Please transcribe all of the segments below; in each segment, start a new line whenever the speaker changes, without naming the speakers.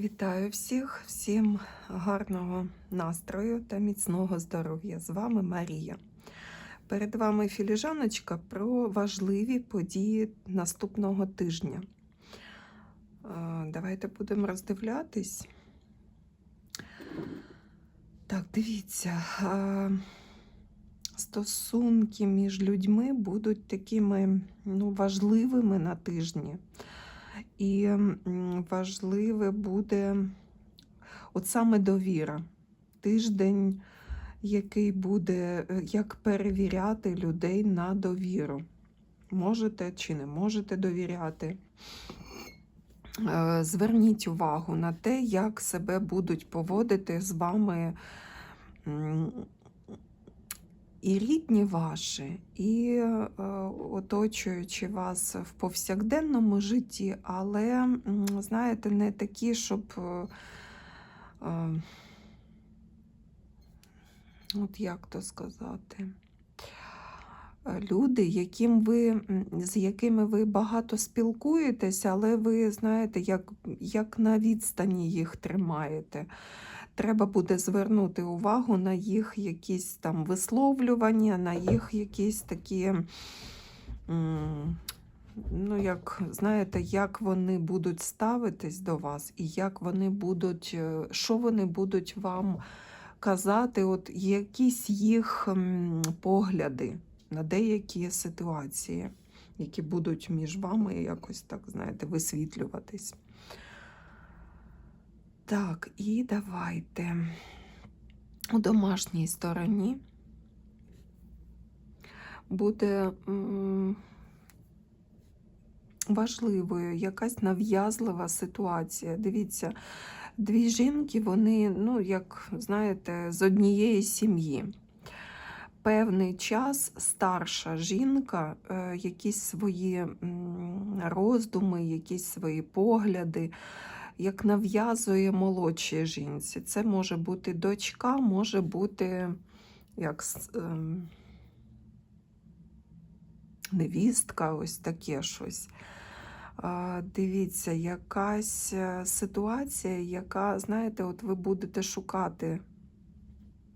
Вітаю всіх, всім гарного настрою та міцного здоров'я. З вами Марія. Перед вами філіжаночка про важливі події наступного тижня. Давайте будемо роздивлятись. Так, дивіться, стосунки між людьми будуть такими ну, важливими на тижні. І важливе буде от саме довіра. Тиждень, який буде е, як перевіряти людей на довіру. Можете чи не можете довіряти. Е, Зверніть увагу на те, як себе будуть поводити з вами і рідні ваші, і е, оточуючи вас в повсякденному житті, але, знаєте, не такі, щоб. е, е, От як то сказати? Люди, яким ви, з якими ви багато спілкуєтеся, але ви знаєте, як, як на відстані їх тримаєте. Треба буде звернути увагу на їх якісь там висловлювання, на їх якісь такі, ну, як, знаєте, як вони будуть ставитись до вас, і як вони будуть, е, що вони будуть вам казати, от якісь їх погляди на деякі ситуації, які будуть між вами якось так, знаєте, висвітлюватись. Так, і давайте у домашній стороні буде важливою якась нав'язлива ситуація. Дивіться, дві жінки, вони, ну, як знаєте, з однієї сім'ї. Певний час старша жінка, е, якісь свої роздуми, якісь свої погляди, як нав'язує молодшій жінці. Це може бути дочка, може бути як ем, невістка, ось таке щось. А, Дивіться, якась е, ситуація, яка, знаєте, от ви будете шукати,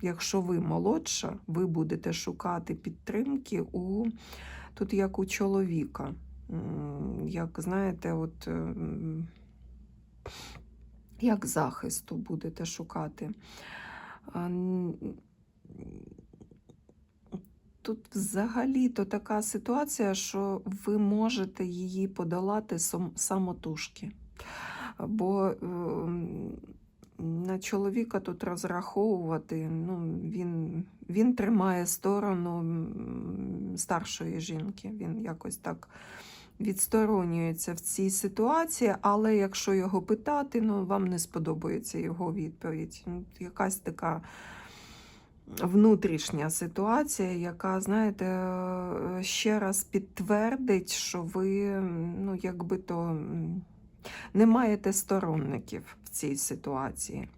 якщо ви молодша, ви будете шукати підтримки у тут як у чоловіка. Як знаєте, от ем, як захисту будете шукати. Тут взагалі-то така ситуація, що ви можете її подолати самотужки. Бо ем, на чоловіка тут розраховувати, ну, він, він тримає сторону старшої жінки. Він якось так відсторонюється в цій ситуації, але якщо його питати, ну, вам не сподобається його відповідь. Ну, Якась така внутрішня ситуація, яка, знаєте, ще раз підтвердить, що ви, ну, якби то не маєте сторонників в цій ситуації.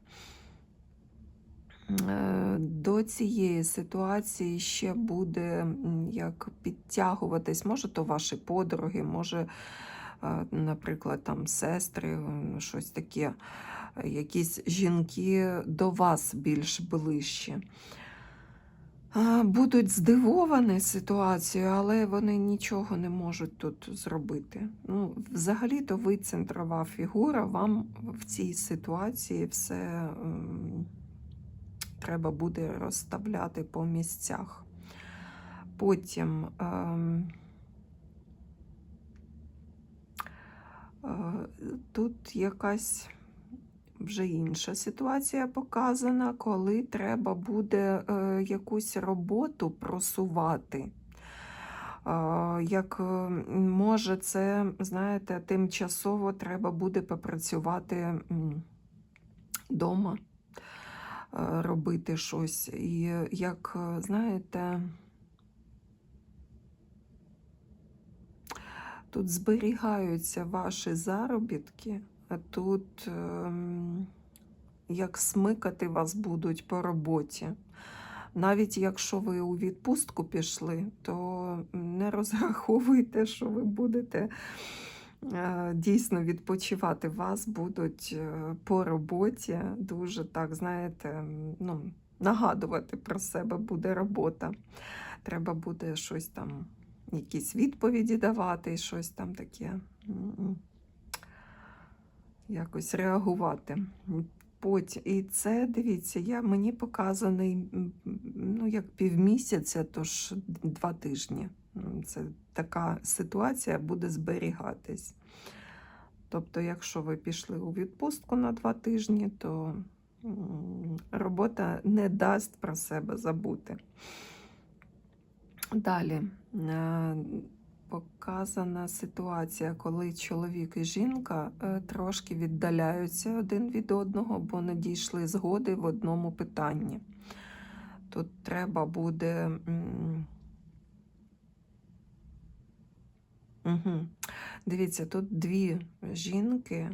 Е, До цієї ситуації ще буде як підтягуватись, може, то ваші подруги, може, е, наприклад, там сестри, щось таке, е, якісь жінки до вас більш ближчі. Будуть здивовані ситуацією, але вони нічого не можуть тут зробити. Ну, взагалі-то ви центрова фігура, вам в цій ситуації все треба буде розставляти по місцях. Потім ем, е, тут якась вже інша ситуація показана, коли треба буде е, якусь роботу просувати. Е, Як е, може, це, знаєте, тимчасово треба буде попрацювати вдома, робити щось. І як, е, знаєте, тут зберігаються ваші заробітки, а тут ем, як смикати вас будуть по роботі. Навіть якщо ви у відпустку пішли, то не розраховуйте, що ви будете е, дійсно відпочивати вас будуть е, по роботі. Дуже так, знаєте, ну, нагадувати про себе буде робота. Треба буде щось там, якісь відповіді давати, щось там таке. Якось реагувати. Потім, і це, дивіться, я, мені показаний ну, як півмісяця, тож два тижні. Це така ситуація буде зберігатись. Тобто, якщо ви пішли у відпустку на два тижні, то робота не дасть про себе забути. Далі е, показана ситуація, коли чоловік і жінка е, трошки віддаляються один від одного, бо не дійшли згоди в одному питанні. Тут треба буде. Угу. Дивіться, тут дві жінки.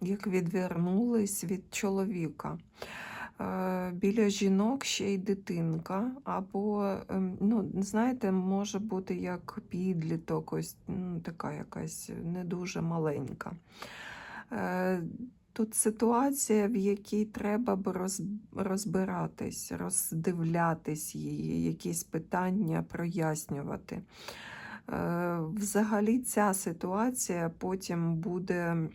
Як відвернулись від чоловіка. Е, Біля жінок ще й дитинка, або, ем, ну, знаєте, може бути як підліток, ось ну, така якась не дуже маленька. Тут ситуація, в якій треба б розбиратись, роздивлятись її, якісь питання прояснювати. Е, Взагалі, ця ситуація потім буде,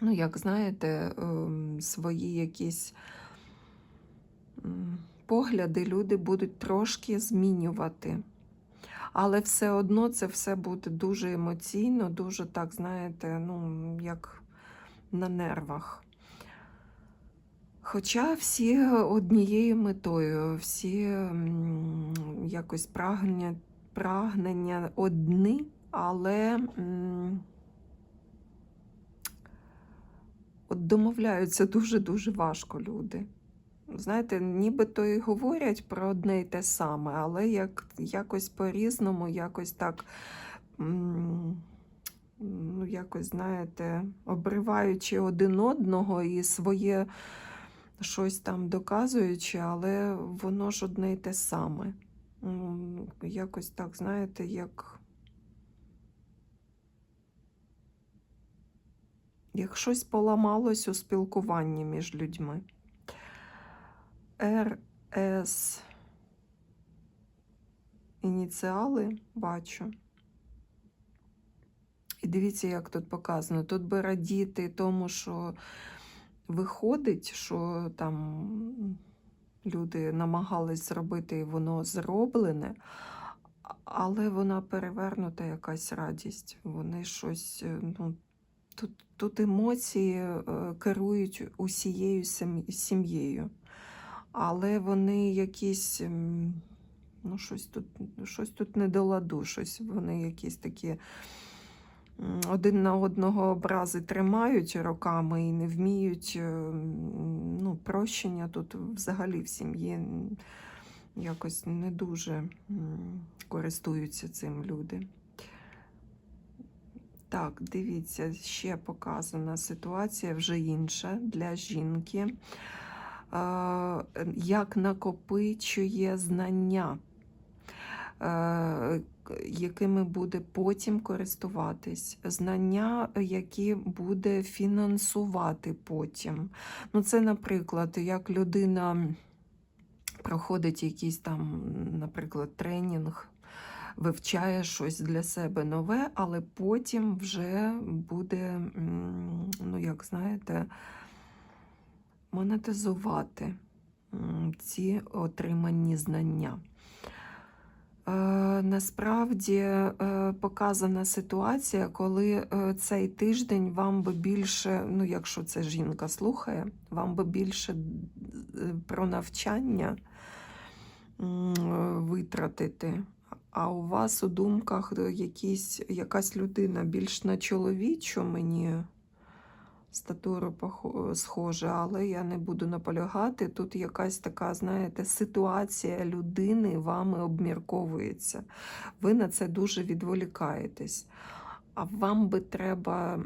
ну, як знаєте, ем, свої якісь погляди люди будуть трошки змінювати. Але все одно це все буде дуже емоційно, дуже так, знаєте, ну, як на нервах. Хоча всі однією метою, всі якось прагнення, прагнення одні, але от домовляються дуже-дуже важко люди. Знаєте, нібито і говорять про одне й те саме, але як, якось по-різному, якось так. Ну, якось, знаєте, обриваючи один одного і своє щось там доказуючи, але воно ж одне й те саме. Якось так, знаєте, як. Як щось поламалось у спілкуванні між людьми. РС ініціали бачу. І дивіться, як тут показано. Тут би радіти тому, що виходить, що там люди намагались зробити, і воно зроблене, але вона перевернута якась радість. Вони щось, е, ну, тут, тут емоції е, керують усією сім'єю. Але вони якісь, ну, щось тут, щось тут не до ладу, щось вони якісь такі один на одного образи тримають роками і не вміють. е, Ну, прощення тут взагалі в сім'ї якось не дуже користуються цим люди. Так, дивіться, ще показана ситуація вже інша для жінки. Як накопичує знання, е, якими буде потім користуватись, знання, які буде фінансувати потім. Ну, це, наприклад, як людина проходить якийсь там, наприклад, тренінг, вивчає щось для себе нове, але потім вже буде, ну, як знаєте, монетизувати ці отримані знання. Е, Насправді е, показана ситуація, коли е, цей тиждень вам би більше, ну якщо це жінка слухає, вам би більше про навчання витратити. А у вас у думках якісь, якась людина більш на чоловічу мені статуру схожа, але я не буду наполягати. Тут якась така, знаєте, ситуація людини вами обмірковується. Ви на це дуже відволікаєтесь. А вам би треба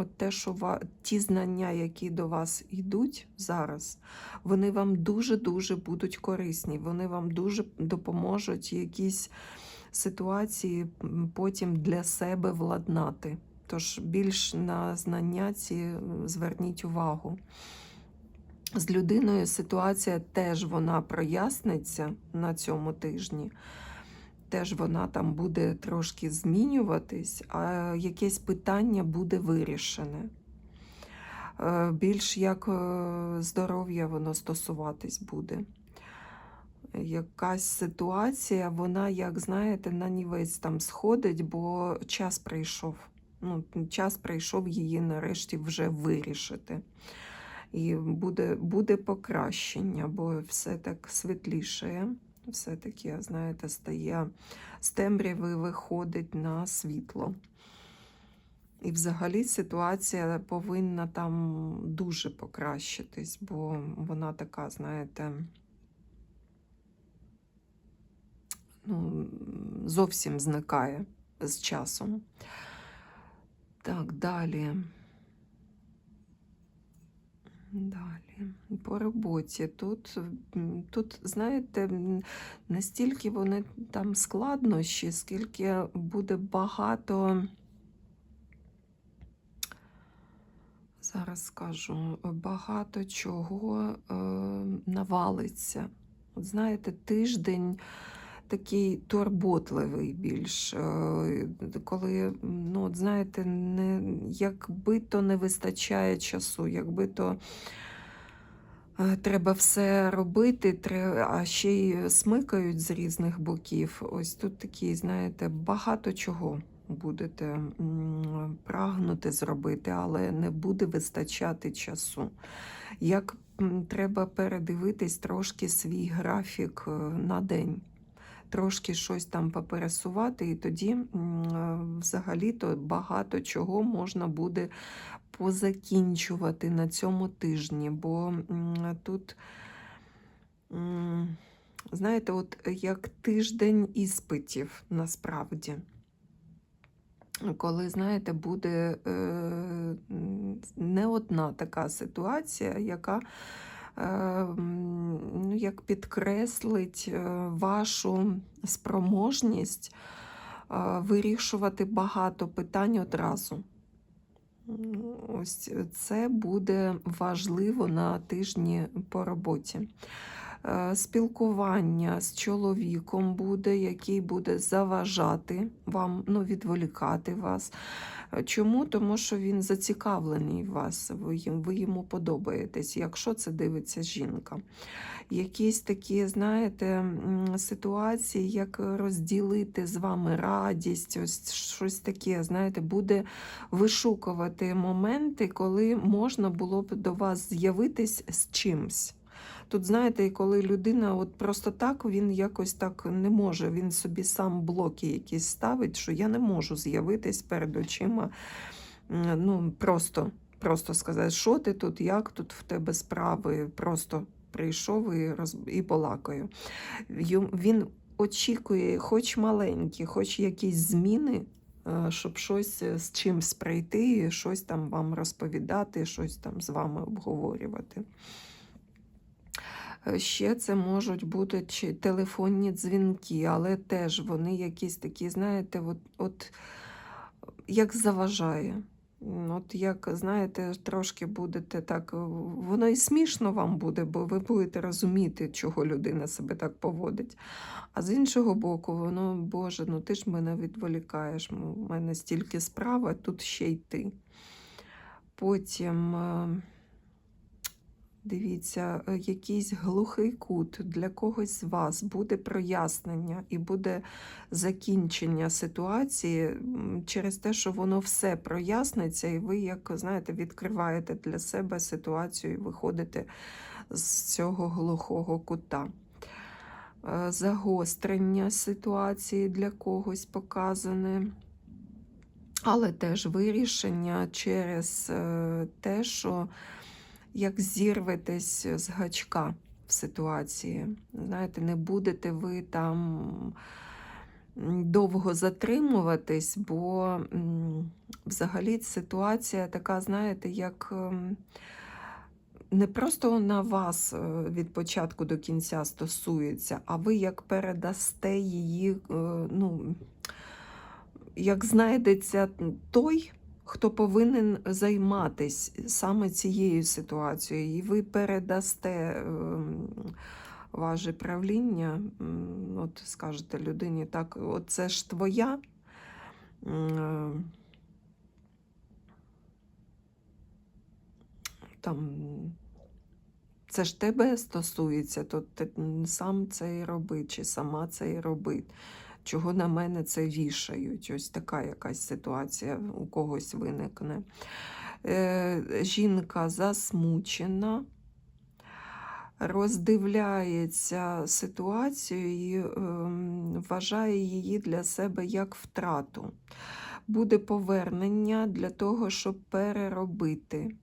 От те, що ва... ті знання, які до вас йдуть зараз, вони вам дуже-дуже будуть корисні. Вони вам дуже допоможуть якісь ситуації потім для себе владнати. Тож більш на знання ці зверніть увагу. З людиною ситуація теж вона проясниться на цьому тижні. Теж вона там буде трошки змінюватись, а якесь питання буде вирішене. Е, Більш як е, здоров'я воно стосуватись буде. Якась ситуація, вона, як знаєте, на нівець там сходить, бо час прийшов. Ну, час прийшов її нарешті вже вирішити. І буде, буде покращення, бо все так світлішає, все таки, знаєте, стає з темряви виходить на світло. І взагалі ситуація повинна там дуже покращитись, бо вона така, знаєте, ну, зовсім зникає з часом. Так, далі. Далі. По роботі. Тут, тут, знаєте, настільки вони там складнощі, скільки буде багато. Зараз скажу, багато чого е, навалиться. От знаєте, тиждень такий турботливий більш, е, коли, ну, от знаєте, не, якби то не вистачає часу, якби то е, треба все робити, а ще й смикають з різних боків. Ось тут такі, знаєте, багато чого будете прагнути зробити, але не буде вистачати часу. Як треба передивитись трошки свій графік е, на день. Трошки щось там попересувати, і тоді е, взагалі-то багато чого можна буде позакінчувати на цьому тижні, бо тут, знаєте, от як тиждень іспитів насправді. Коли, знаєте, буде е, не одна така ситуація, яка ну, як підкреслить е, вашу спроможність е, вирішувати багато питань одразу. Ось це буде важливо на тижні по роботі. Е, Спілкування з чоловіком буде, який буде заважати вам, ну, відволікати вас. Е, Чому? Тому що він зацікавлений в вас, ви, йому подобаєтесь, якщо це дивиться жінка. Якісь такі, знаєте, ситуації, як розділити з вами радість, ось щось таке, знаєте, буде вишукувати моменти, коли можна було б до вас з'явитись з чимсь. Тут, знаєте, коли людина от просто так, він якось так не може, він собі сам блоки якісь ставить, що я не можу з'явитись перед очима. Ну, просто, просто сказати, що ти тут, як тут в тебе справи, просто прийшов і, роз... і балакаю. Він очікує, хоч маленькі, хоч якісь зміни, е, щоб щось е, з чимсь прийти, щось там вам розповідати, щось там з вами обговорювати. Е, Ще це можуть бути чи телефонні дзвінки, але теж вони якісь такі, знаєте, от, от як заважає. От як, знаєте, трошки будете так, е, воно і смішно вам буде, бо ви будете розуміти, чого людина себе так поводить. А з іншого боку, воно, Боже, ну ти ж мене відволікаєш, у мене стільки справ, а тут ще й ти. Потім. Дивіться, е, якийсь глухий кут для когось з вас буде прояснення і буде закінчення ситуації через те, що воно все проясниться, і ви, як знаєте, відкриваєте для себе ситуацію і виходите з цього глухого кута. Е, Загострення ситуації для когось показане. Але теж вирішення через е, те, що як зірветесь з гачка в ситуації. Знаєте, не будете ви там довго затримуватись, бо взагалі ситуація така, знаєте, як ем, не просто на вас е, від початку до кінця стосується, а ви як передасте її, е, ну, як знайдеться той, хто повинен займатись саме цією ситуацією, і ви передасте ем, ваше правління, от скажете людині, так, от це ж твоя. е, Там, це ж тебе стосується, то ти сам це і роби, чи сама це і роби. Чого на мене це вішають? Ось така якась ситуація у когось виникне. Е, жінка засмучена, роздивляється ситуацію і ем, вважає її для себе як втрату. Буде повернення для того, щоб переробити.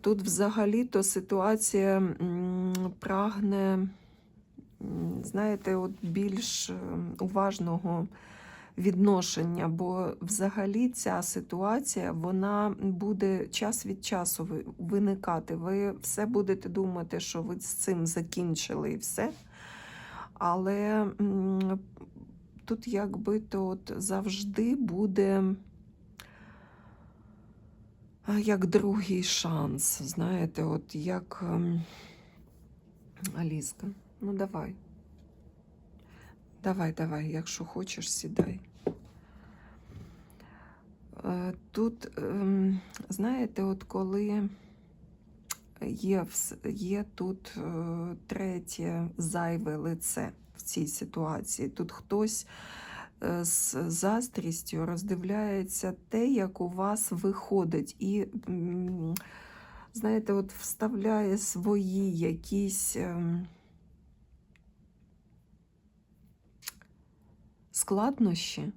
Тут взагалі-то ситуація прагне, знаєте, от більш е, уважного відношення, бо взагалі ця ситуація вона буде час від часу виникати. Ви все будете думати, що ви з цим закінчили і все. Але тут якби то от завжди буде як другий шанс. Знаєте, от як ем, Аліска, ну давай. Давай, давай, якщо хочеш, сідай. Е, Тут, ем, знаєте, от коли є, є тут е, третє зайве лице в цій ситуації, тут хтось е, з заздрістю роздивляється те, як у вас виходить, і, знаєте, от вставляє свої якісь. Складнощі,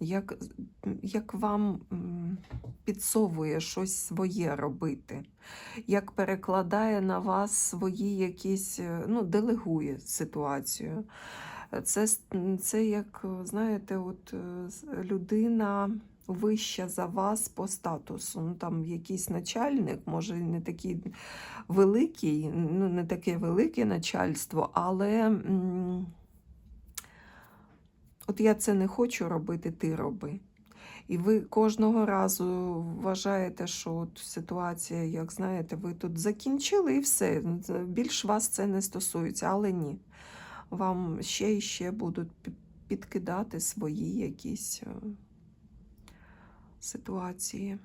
як, як вам підсовує щось своє робити, як перекладає на вас свої якісь, е, ну, делегує ситуацію. Це, це як, знаєте, от е, людина вища за вас по статусу. Ну, там якийсь начальник, може, не такий великий, ну, не таке велике начальство, але. От я це не хочу робити, ти роби. І ви кожного разу вважаєте, що от ситуація, як знаєте, ви тут закінчили і все. Більш вас це не стосується, але ні. Вам ще і ще будуть підкидати свої якісь е, ситуації.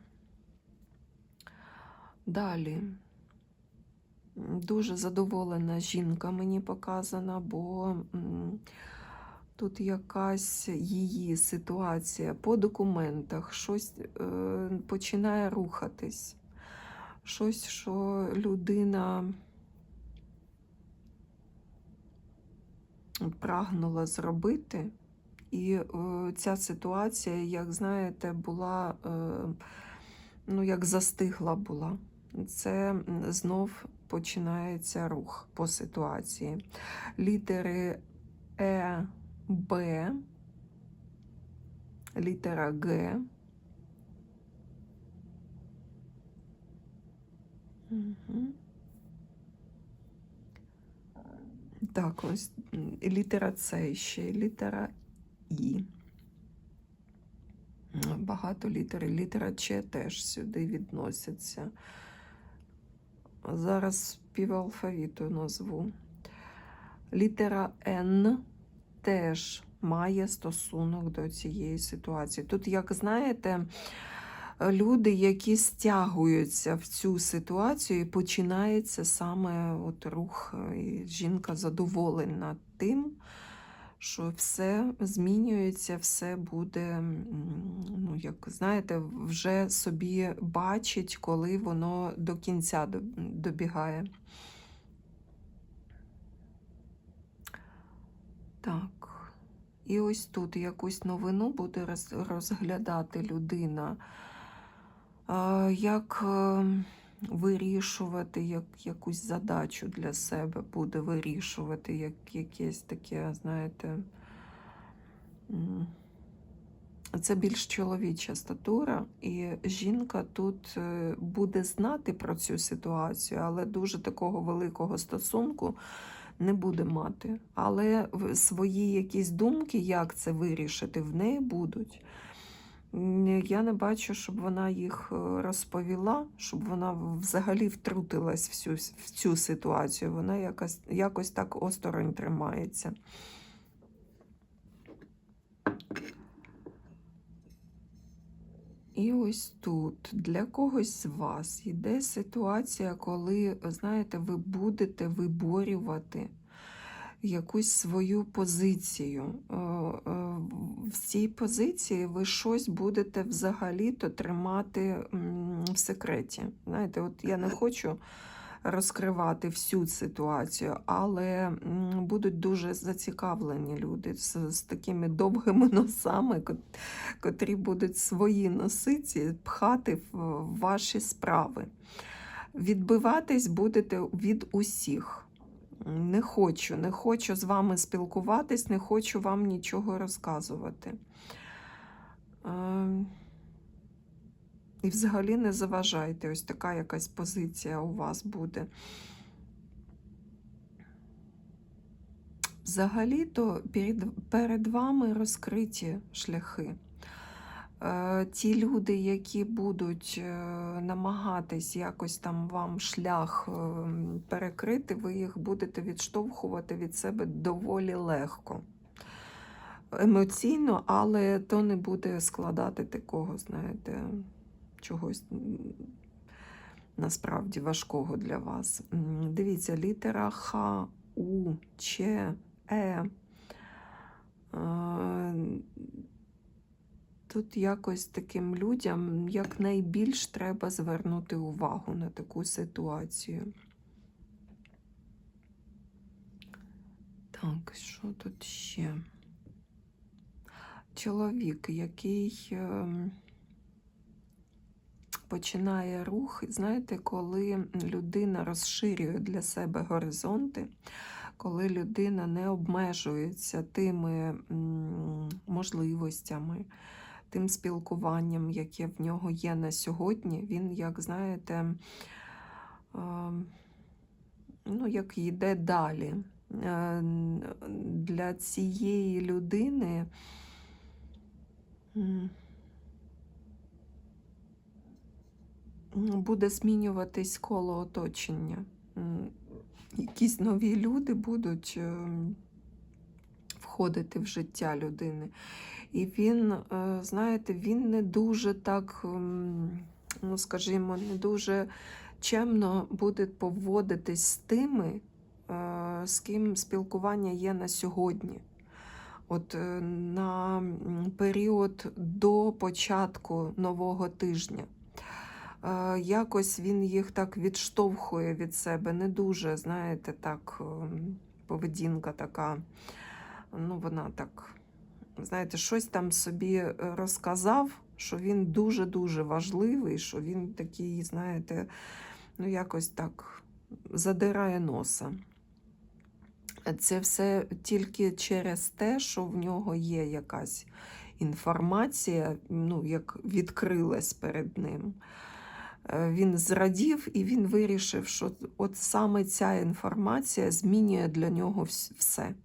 Далі. Дуже задоволена жінка мені показана, бо тут якась її ситуація по документах, щось е, починає рухатись. Щось, що людина прагнула зробити. І е, ця ситуація, як знаєте, була, е, ну, як застигла була. Це знов починається рух по ситуації. Літери Е, Б, літера Г. Угу. Так, ось літера С ще, літера І. Багато літер. Літера Ч теж сюди відносяться. Зараз півалфавіту назву. Літера Н теж має стосунок до цієї ситуації. Тут, як знаєте, люди, які стягуються в цю ситуацію, і починається саме от рух, е, і жінка задоволена тим, що все змінюється, все буде, ну, як знаєте, вже собі бачить, коли воно до кінця добігає. Так. І ось тут якусь новину буде розглядати людина. Як е, вирішувати як, якусь задачу для себе буде вирішувати, як якесь таке, знаєте, Це більш чоловіча статура, і жінка тут е, буде знати про цю ситуацію, але дуже такого великого стосунку не буде мати. Але свої якісь думки, як це вирішити, в неї будуть. Я не бачу, щоб вона їх е, розповіла, щоб вона взагалі втрутилась в цю, в цю ситуацію. Вона якось, якось так осторонь тримається. І ось тут для когось з вас йде ситуація, коли, знаєте, ви будете виборювати якусь свою позицію. Е, е, В цій позиції ви щось будете взагалі-то тримати в секреті. Знаєте, от я не хочу розкривати всю ситуацію, але будуть дуже зацікавлені люди з, з такими довгими носами, котрі будуть свої носиці пхати в ваші справи. Відбиватись будете від усіх. Не хочу, не хочу з вами спілкуватись, не хочу вам нічого розказувати. І взагалі не заважайте, ось така якась позиція у вас буде. Взагалі-то перед, перед вами розкриті шляхи. Е, Ті люди, які будуть е, намагатись якось там вам шлях е, перекрити, ви їх будете відштовхувати від себе доволі легко. Емоційно, але то не буде складати такого, знаєте, чогось насправді важкого для вас. Дивіться, літера Х, У, Ч, Е. Тут якось таким людям якнайбільш треба звернути увагу на таку ситуацію. Так, що тут ще? Чоловік, який ем, починає рух, знаєте, коли людина розширює для себе горизонти, коли людина не обмежується тими можливостями, тим спілкуванням, яке в нього є на сьогодні, він, як знаєте, ну, як йде далі. Е, Для цієї людини буде змінюватись коло оточення. Якісь нові люди будуть ем, входити в життя людини. І він, е, знаєте, він не дуже так, ну скажімо, не дуже чемно буде поводитись з тими, е, з ким спілкування є на сьогодні. От е, на період до початку нового тижня. Якось він їх так відштовхує від себе, не дуже, знаєте, так, ем, поведінка така, ну, вона так, знаєте, щось там собі е, розказав, що він дуже-дуже важливий, що він такий, знаєте, ну, якось так задирає носа. Це все тільки через те, що в нього є якась інформація, ну, як відкрилась перед ним. Е, Він зрадів і він вирішив, що от саме ця інформація змінює для нього все.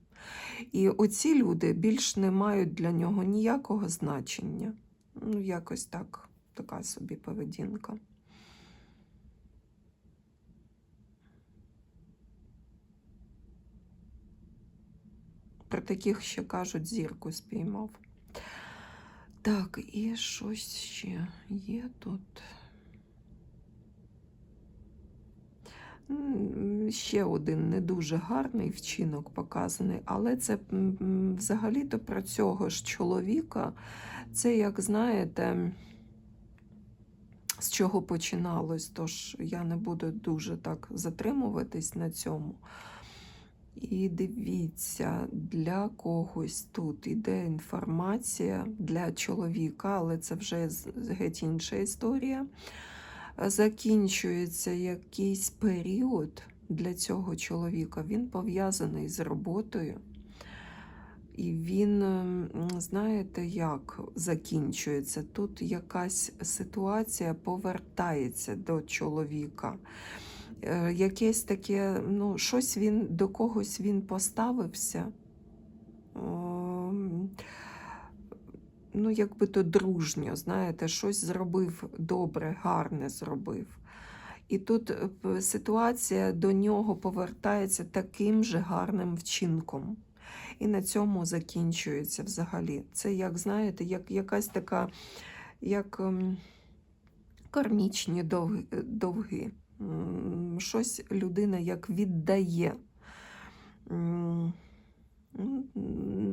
І оці люди більш не мають для нього ніякого значення. Ну, якось так, така собі поведінка. Про таких ще кажуть, зірку спіймав. Так, і щось ще є тут. Ще один не дуже гарний вчинок показаний, але це взагалі-то про цього ж чоловіка. Це, як знаєте, з чого починалось, тож я не буду дуже так затримуватись на цьому. І дивіться, для когось тут іде інформація для чоловіка, але це вже геть інша історія. Закінчується якийсь період для цього чоловіка. Він пов'язаний з роботою. І він, ем, знаєте, як закінчується? Тут якась ситуація повертається до чоловіка. Е, Якесь таке, ну, щось він до когось він поставився. Ну, якби то дружньо, знаєте, щось зробив добре, гарне зробив. І тут е, ситуація до нього повертається таким же гарним вчинком. І на цьому закінчується взагалі. Це, як знаєте, як якась така, як ем, кармічні довги, довги. Щось людина як віддає.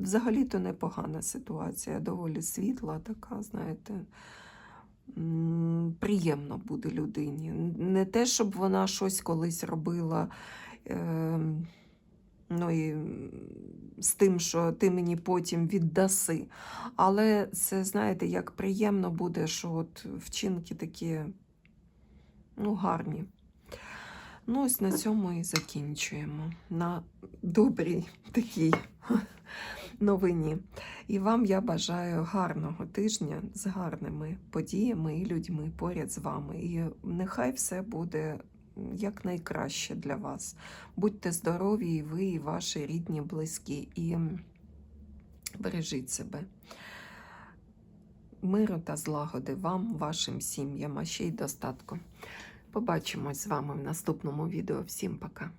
Взагалі-то непогана ситуація, доволі світла, така, знаєте. Приємно буде людині. Не те, щоб вона щось колись робила. ем, Ну і з тим, що ти мені потім віддаси. Але це, знаєте, як приємно буде, що от вчинки такі ну, гарні. Ну, ось на цьому і закінчуємо. На добрій такій новині. І вам я бажаю гарного тижня з гарними подіями і людьми поряд з вами. І нехай все буде якнайкраще для вас. Будьте здорові, і ви, і ваші рідні, близькі, і бережіть себе. Миру та злагоди вам, вашим сім'ям, а ще й достатку. Побачимось з вами в наступному відео. Всім пока!